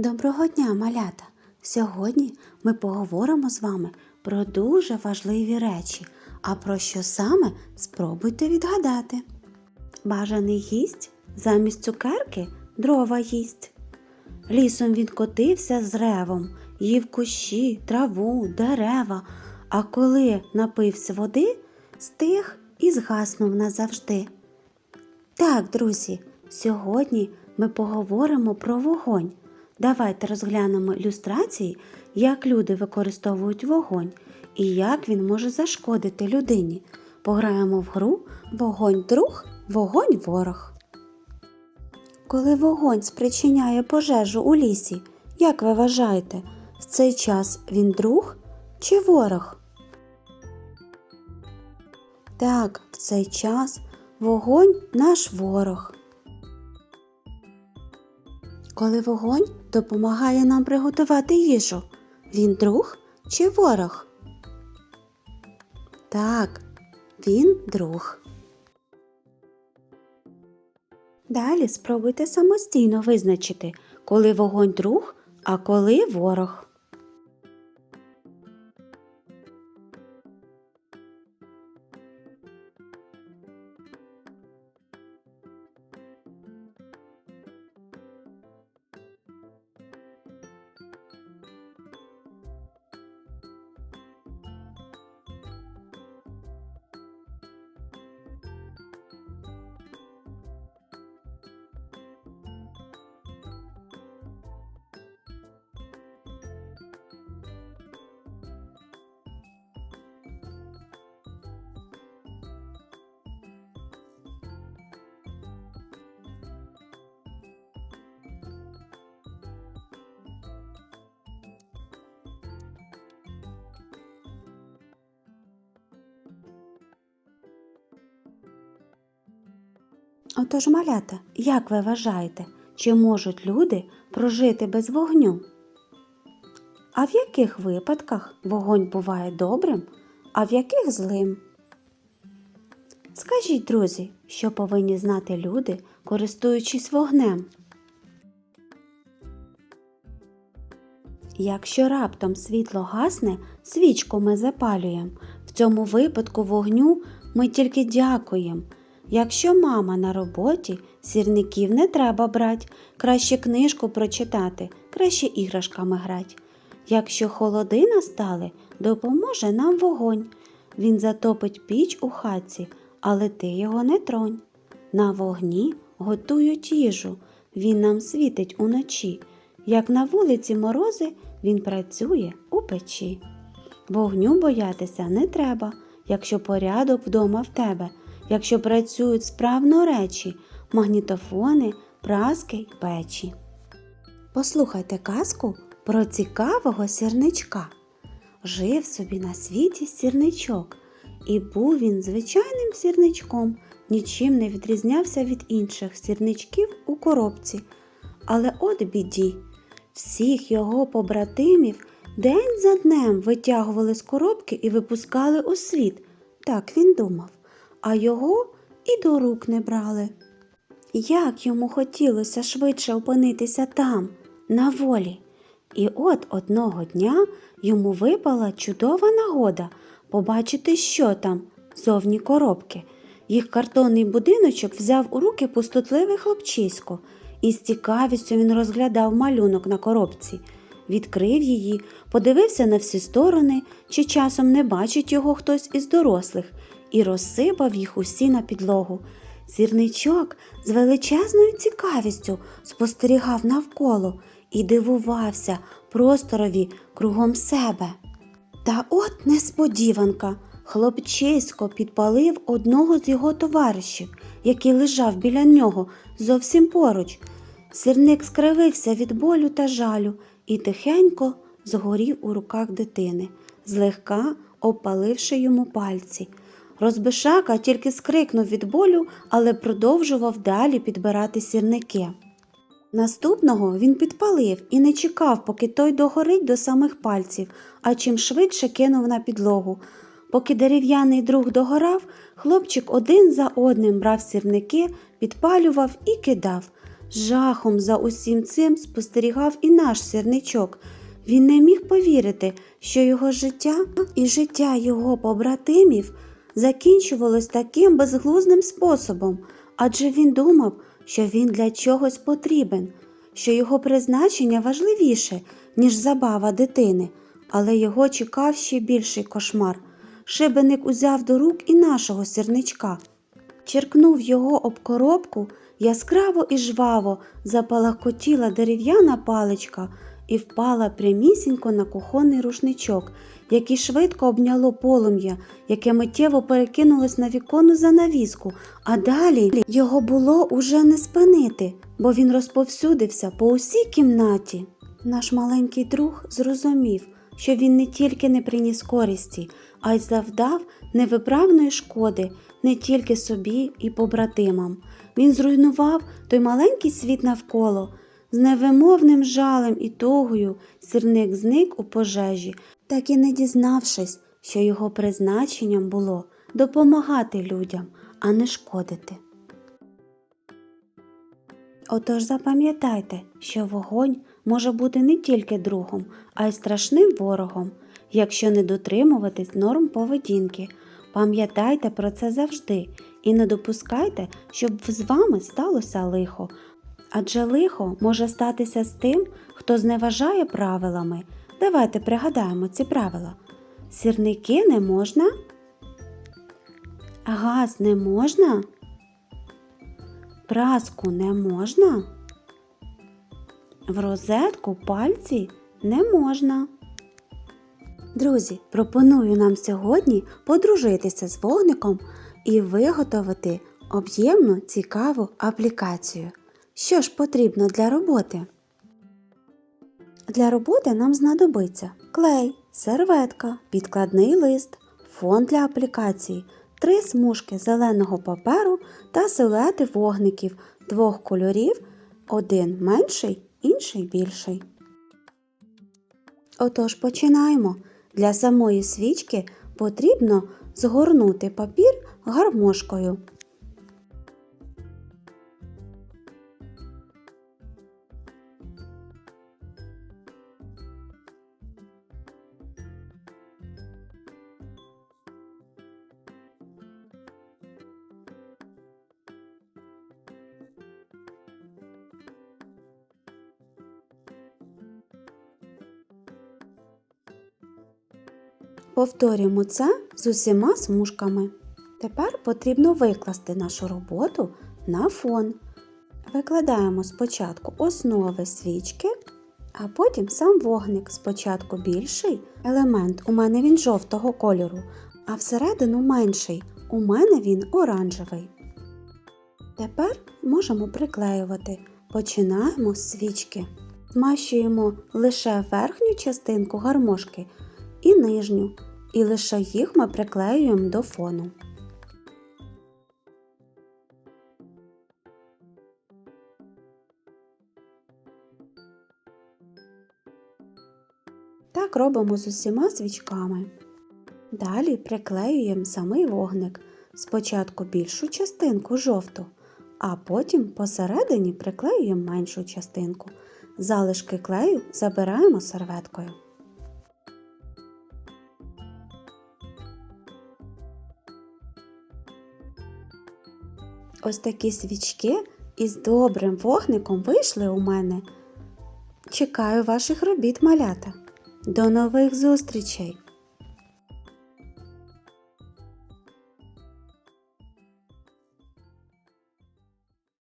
Доброго дня, малята! Сьогодні ми поговоримо з вами про дуже важливі речі. А про що саме спробуйте відгадати. Бажаний гість замість цукерки дрова їсть. Лісом він котився з ревом, їв кущі, траву, дерева, а коли напився води, стих і згаснув назавжди. Так, друзі, сьогодні ми поговоримо про вогонь. Давайте розглянемо ілюстрації, як люди використовують вогонь і як він може зашкодити людині. Пограємо в гру Вогонь друг, вогонь ворог. Коли вогонь спричиняє пожежу у лісі, як ви вважаєте, в цей час він друг чи ворог? Так, в цей час вогонь наш ворог. Коли вогонь допомагає нам приготувати їжу, він друг чи ворог? Так, він друг. Далі спробуйте самостійно визначити, коли вогонь друг, а коли ворог. Отож, малята, як ви вважаєте, чи можуть люди прожити без вогню? А в яких випадках вогонь буває добрим, а в яких злим? Скажіть, друзі, що повинні знати люди, користуючись вогнем? Якщо раптом світло гасне, свічку ми запалюємо. В цьому випадку вогню ми тільки дякуємо. Якщо мама на роботі, сірників не треба брати, краще книжку прочитати, краще іграшками грати. Якщо холоди настали, допоможе нам вогонь. Він затопить піч у хатці, але ти його не тронь. На вогні готують їжу, він нам світить уночі. Як на вулиці морози, він працює у печі. Вогню боятися не треба, якщо порядок вдома в тебе, якщо працюють справно речі, магнітофони, праски й печі. Послухайте казку про цікавого сірничка. Жив собі на світі сірничок, і був він звичайним сірничком, нічим не відрізнявся від інших сірничків у коробці. Але от біді, всіх його побратимів день за днем витягували з коробки і випускали у світ. Так він думав, а його і до рук не брали. Як йому хотілося швидше опинитися там, на волі. І от одного дня йому випала чудова нагода побачити, що там зовні коробки. Їх картонний будиночок взяв у руки пустотливий хлопчисько, і з цікавістю він розглядав малюнок на коробці. Відкрив її, подивився на всі сторони, чи часом не бачить його хтось із дорослих, і розсипав їх усі на підлогу. Сірничок з величезною цікавістю спостерігав навколо і дивувався просторові кругом себе. Та от несподіванка. Хлопчисько підпалив одного з його товаришів, який лежав біля нього зовсім поруч. Сірник скривився від болю та жалю і тихенько згорів у руках дитини, злегка обпаливши йому пальці. Розбишака тільки скрикнув від болю, але продовжував далі підбирати сірники. Наступного він підпалив і не чекав, поки той догорить до самих пальців, а чим швидше кинув на підлогу. Поки дерев'яний друг догорав, хлопчик один за одним брав сірники, підпалював і кидав. Жахом за усім цим спостерігав і наш сірничок. Він не міг повірити, що його життя і життя його побратимів закінчувалось таким безглузним способом, адже він думав, що він для чогось потрібен, що його призначення важливіше, ніж забава дитини, але його чекав ще більший кошмар. Шибеник узяв до рук і нашого сірничка. Черкнув його об коробку, яскраво і жваво запалахкотіла дерев'яна паличка і впала прямісінько на кухонний рушничок, який швидко обняло полум'я, яке миттєво перекинулось на віконну занавіску, а далі його було уже не спинити, бо він розповсюдився по усій кімнаті. Наш маленький друг зрозумів, що він не тільки не приніс користі, а й завдав невиправної шкоди не тільки собі і побратимам. Він зруйнував той маленький світ навколо. З невимовним жалем і тугою сірник зник у пожежі, так і не дізнавшись, що його призначенням було допомагати людям, а не шкодити. Отож запам'ятайте, що вогонь може бути не тільки другом, а й страшним ворогом, якщо не дотримуватись норм поведінки. Пам'ятайте про це завжди і не допускайте, щоб з вами сталося лихо. Адже лихо може статися з тим, хто зневажає правилами. Давайте пригадаємо ці правила. Сірники не можна, газ не можна, праску не можна, в розетку пальці не можна. Друзі, пропоную нам сьогодні подружитися з вогником і виготовити об'ємну цікаву аплікацію. Що ж потрібно для роботи? Для роботи нам знадобиться клей, серветка, підкладний лист, фон для аплікації, три смужки зеленого паперу та силуети вогників двох кольорів, один менший, інший більший. Отож починаємо. Для самої свічки потрібно згорнути папір гармошкою. Повторюємо це з усіма смужками. Тепер потрібно викласти нашу роботу на фон. Викладаємо спочатку основи свічки, а потім сам вогник. Спочатку більший елемент, у мене він жовтого кольору, а всередину менший, у мене він оранжевий. Тепер можемо приклеювати. Починаємо з свічки. Змащуємо лише верхню частинку гармошки і нижню, і лише їх ми приклеюємо до фону. Так робимо з усіма свічками. Далі приклеюємо самий вогник. Спочатку більшу частинку жовту, а потім посередині приклеюємо меншу частинку. Залишки клею забираємо серветкою. Ось такі свічки із добрим вогником вийшли у мене. Чекаю ваших робіт, малята. До нових зустрічей!